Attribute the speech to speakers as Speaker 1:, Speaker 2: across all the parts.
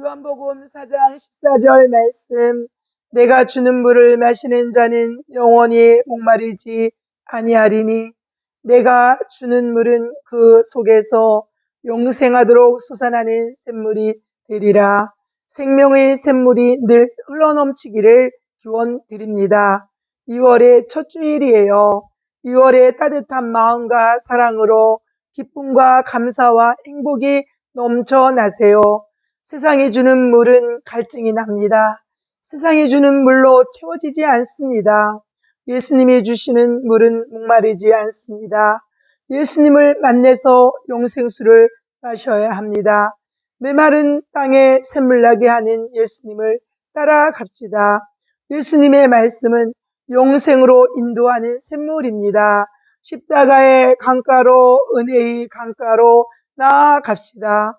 Speaker 1: 요한복음 4장 14절 말씀 내가 주는 물을 마시는 자는 영원히 목마르지 아니하리니 내가 주는 물은 그 속에서 영생하도록 솟아나는 샘물이 되리라. 생명의 샘물이 늘 흘러넘치기를 기원 드립니다. 2월의 첫 주일이에요. 2월의 따뜻한 마음과 사랑으로 기쁨과 감사와 행복이 넘쳐나세요. 세상이 주는 물은 갈증이 납니다. 세상이 주는 물로 채워지지 않습니다. 예수님이 주시는 물은 목마르지 않습니다. 예수님을 만나서 영생수를 마셔야 합니다. 메마른 땅에 샘물나게 하는 예수님을 따라갑시다. 예수님의 말씀은 영생으로 인도하는 샘물입니다. 십자가의 강가로 은혜의 강가로 나아갑시다.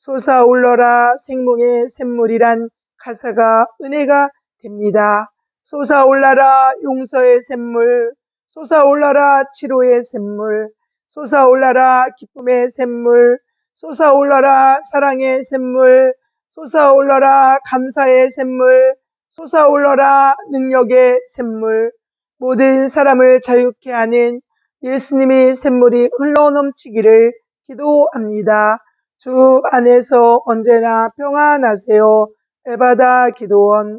Speaker 1: 솟아올러라 생명의 샘물이란 가사가 은혜가 됩니다. 솟아올라라 용서의 샘물, 솟아올라라 치료의 샘물, 솟아올라라 기쁨의 샘물, 솟아올라라 사랑의 샘물, 솟아올라라 감사의 샘물, 솟아올라라 능력의 샘물, 모든 사람을 자유케 하는 예수님의 샘물이 흘러넘치기를 기도합니다. 주 안에서 언제나 평안하세요. 에바다 기도원